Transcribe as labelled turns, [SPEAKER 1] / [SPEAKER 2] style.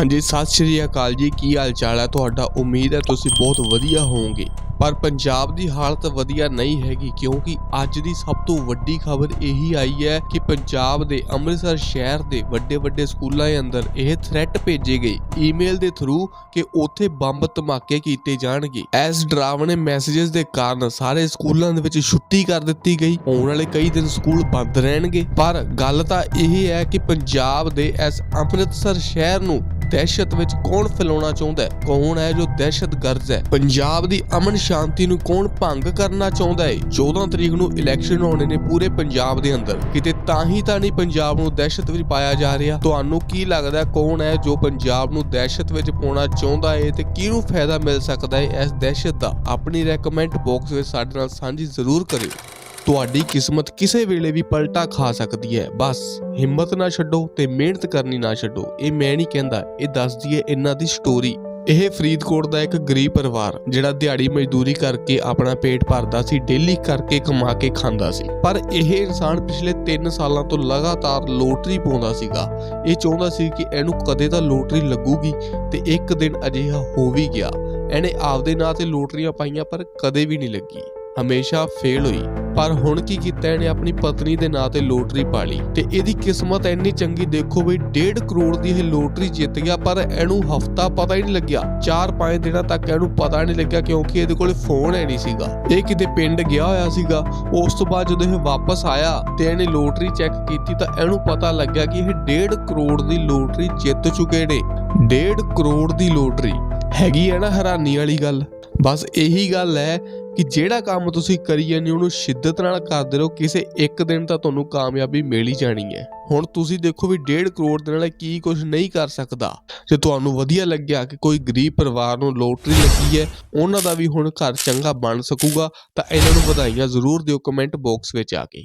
[SPEAKER 1] ਹਾਂਜੀ, ਸਤਿ ਸ਼੍ਰੀ ਅਕਾਲ ਜੀ। ਕੀ ਹਾਲ ਚਾਲ ਹੈ? ਤੁਹਾਡਾ ਉਮੀਦ ਹੈ ਤੁਸੀਂ ਬਹੁਤ ਵਧੀਆ ਹੋਵੋਗੇ। ਪਰ ਪੰਜਾਬ ਦੀ ਹਾਲਤ ਵਧੀਆ ਨਹੀਂ ਹੈਗੀ ਕਿਉਂਕਿ ਅੱਜ ਦੀ ਸਭ ਤੋਂ ਵੱਡੀ ਖਬਰ ਇਹੀ ਆਈ ਹੈ ਕਿ ਪੰਜਾਬ ਦੇ ਅੰਮ੍ਰਿਤਸਰ ਸ਼ਹਿਰ ਦੇ ਵੱਡੇ ਵੱਡੇ ਸਕੂਲਾਂ ਦੇ ਅੰਦਰ ਇਹ ਥ੍ਰੈਟ ਭੇਜੇ ਗਏ। ਈਮੇਲ ਦੇ ਥਰੂ ਕਿ ਉੱਥੇ ਬੰਬ ਧਮਾਕੇ ਕੀਤੇ ਜਾਣਗੇ। ਇਸ ਡਰਾਵਣੇ ਮੈਸੇजेस ਦੇ ਕਾਰਨ ਸਾਰੇ ਸਕੂਲਾਂ ਦੇ ਵਿੱਚ ਛੁੱਟੀ ਕਰ ਦਿੱਤੀ ਗਈ। ਆਉਣ ਵਾਲੇ ਕਈ ਦਿਨ ਸਕੂਲ ਬੰਦ ਰਹਿਣਗੇ। ਪਰ ਗੱਲ ਤਾਂ ਇਹ ਹੈ ਕਿ ਪੰਜਾਬ ਦੇ ਇਸ ਅੰਮ੍ਰਿਤਸਰ ਸ਼ਹਿਰ ਨੂੰ ਦਹਿਸ਼ਤ ਵਿੱਚ ਕੌਣ ਫੈਲਾਉਣਾ ਚਾਹੁੰਦਾ ਹੈ? ਕੌਣ ਹੈ ਜੋ ਦਹਿਸ਼ਤ ਦਹਿਸ਼ਤਗਰਦ ਹੈ? ਪੰਜਾਬ ਦੀ ਅਮਨ ਸ਼ਾਂਤੀ ਨੂੰ ਕੌਣ ਭੰਗ ਕਰਨਾ ਚਾਹੁੰਦਾ ਹੈ 14 ਤਰੀਕ ਨੂੰ ਇਲੈਕਸ਼ਨ ਹੋਣੇ ਨੇ ਪੂਰੇ ਪੰਜਾਬ ਦੇ ਅੰਦਰ। ਕਿਤੇ ਤਾਂ ਹੀ ਤਾਂ ਨਹੀਂ ਪੰਜਾਬ ਨੂੰ ਦਹਿਸ਼ਤ ਵਿੱਚ ਪਾਇਆ ਜਾ ਰਿਹਾ? ਤੁਹਾਨੂੰ ਕੀ ਲੱਗਦਾ ਕੌਣ ਹੈ ਜੋ ਪੰਜਾਬ ਨੂੰ ਦਹਿਸ਼ਤ ਵਿੱਚ ਪਾਉਣਾ ਚਾਹੁੰਦਾ ਹੈ ਤੇ ਕਿਹਨੂੰ ਫਾਇਦਾ ਮਿਲ ਸਕਦਾ ਹੈ ਇਸ ਦਹਿਸ਼ਤ ਦਾ? ਆਪਣੀ ਰეკਮੈਂਡ ਬਾਕਸ ਵਿੱਚ ਸਾਡੇ ਨਾਲ ਸਾਂਝੀ ਜ਼ਰੂਰ ਕਰਿਓ। ਤੁਹਾਡੀ ਕਿਸਮਤ ਕਿਸੇ ਵੇਲੇ ਵੀ ਪਲਟਾ ਖਾ ਸਕਦੀ ਹੈ। ਬਸ ਹਿੰਮਤ ਨਾ ਛੱਡੋ ਤੇ ਮਿਹਨਤ ਕਰਨੀ ਨਾ ਛੱਡੋ। ਇਹ ਮੈਂ ਨਹੀਂ ਕਹਿੰਦਾ। ਇਹ ਦੱਸਦੀ ਹੈ ਇਹਨਾਂ ਦੀ ਸਟੋਰੀ ਇਹ ਫਰੀਦਕੋਟ ਦਾ ਇੱਕ ਗਰੀਬ ਪਰਿਵਾਰ, ਜਿਹੜਾ ਦਿਹਾੜੀ ਮਜ਼ਦੂਰੀ ਕਰਕੇ ਆਪਣਾ ਪੇਟ ਭਰਦਾ ਸੀ, ਡੇਲੀ ਕਰਕੇ ਕਮਾ ਕੇ ਖਾਂਦਾ ਸੀ। ਪਰ ਇਹ ਇਨਸਾਨ ਪਿਛਲੇ 3 ਸਾਲਾਂ ਤੋਂ ਲਗਾਤਾਰ ਲੋਟਰੀ ਪਾਉਂਦਾ ਸੀਗਾ। ਇਹ ਚਾਹੁੰਦਾ ਸੀ ਕਿ ਇਹਨੂੰ ਕਦੇ ਤਾਂ ਲੋਟਰੀ ਲੱਗੂਗੀ ਤੇ ਇੱਕ ਦਿਨ ਅਜਿਹਾ ਹੋ ਵੀ ਗਿਆ। ਇਹਨੇ ਆਪਦੇ ਨਾਂ ਤੇ ਲੋਟਰੀਆਂ ਪਾਈਆਂ, ਪਰ ਕਦੇ ਵੀ ਨਹੀਂ ਲੱਗੀ। ਹਮੇਸ਼ਾ ਫੇਲ ਹੋਈ। ਪਰ ਹੁਣ ਕੀ ਕੀਤਾ ਇਹਨੇ? ਆਪਣੀ ਪਤਨੀ ਦੇ ਨਾਂ ਤੇ ਲੋਟਰੀ ਪਾ ਲਈ। ਤੇ ਇਹਦੀ ਕਿਸਮਤ ਇੰਨੀ ਚੰਗੀ ਦੇਖੋ ਬਈ 1.5 ਕਰੋੜ ਦੀ ਇਹ ਲੋਟਰੀ ਜਿੱਤ ਗਿਆ, ਪਰ ਇਹਨੂੰ ਹਫਤਾ ਪਤਾ ਹੀ ਨਹੀਂ ਲੱਗਿਆ। 4-5 ਦਿਨਾਂ ਤੱਕ ਇਹਨੂੰ ਪਤਾ ਨਹੀਂ ਲੱਗਿਆ ਕਿਉਂਕਿ ਇਹਦੇ ਕੋਲ ਫੋਨ ਹੈ ਨਹੀਂ ਸੀਗਾ। ਇਹ ਕਿਤੇ ਪਿੰਡ ਗਿਆ ਹੋਇਆ ਸੀਗਾ। ਉਸ ਤੋਂ ਬਾਅਦ ਜਦੋਂ ਇਹ ਵਾਪਸ ਆਇਆ ਤੇ ਇਹਨੇ ਲੋਟਰੀ ਚੈੱਕ ਕੀਤੀ ਤਾਂ ਇਹਨੂੰ ਪਤਾ ਲੱਗਿਆ ਕਿ ਇਹ 1.5 ਕਰੋੜ ਦੀ ਲੋਟਰੀ ਜਿੱਤ ਚੁੱਕੇ ਨੇ। 1.5 ਕਰੋੜ ਦੀ ਲੋਟਰੀ। ਹੈਗੀ ਹੈ ਨਾ ਹੈਰਾਨੀ ਵਾਲੀ ਗੱਲ। ਬਸ ਇਹੀ ਗੱਲ ਹੈ ਕਿ ਜਿਹੜਾ ਕੰਮ ਤੁਸੀਂ ਕਰੀ ਜਾਂਦੇ ਉਹਨੂੰ ਸ਼ਿੱਦਤ ਨਾਲ ਕਰਦੇ ਰਹੋ, ਕਿਸੇ ਇੱਕ ਦਿਨ ਤਾਂ ਤੁਹਾਨੂੰ ਕਾਮਯਾਬੀ ਮਿਲ ਹੀ ਜਾਣੀ ਹੈ। ਹੁਣ ਤੁਸੀਂ ਦੇਖੋ ਵੀ 1.5 ਕਰੋੜ ਦੇ ਨਾਲ ਕੀ ਕੁਝ ਨਹੀਂ ਕਰ ਸਕਦਾ। ਜੇ ਤੁਹਾਨੂੰ ਵਧੀਆ ਲੱਗਿਆ ਕਿ ਕੋਈ ਗਰੀਬ ਪਰਿਵਾਰ ਨੂੰ ਲੋਟਰੀ ਲੱਗੀ ਹੈ, ਉਹਨਾਂ ਦਾ ਵੀ ਹੁਣ ਘਰ ਚੰਗਾ ਬਣ ਸਕੂਗਾ, ਤਾਂ ਇਹਨਾਂ ਨੂੰ ਵਧਾਈਆਂ ਜ਼ਰੂਰ ਦਿਓ ਕਮੈਂਟ ਬਾਕਸ ਵਿੱਚ ਆ ਕੇ।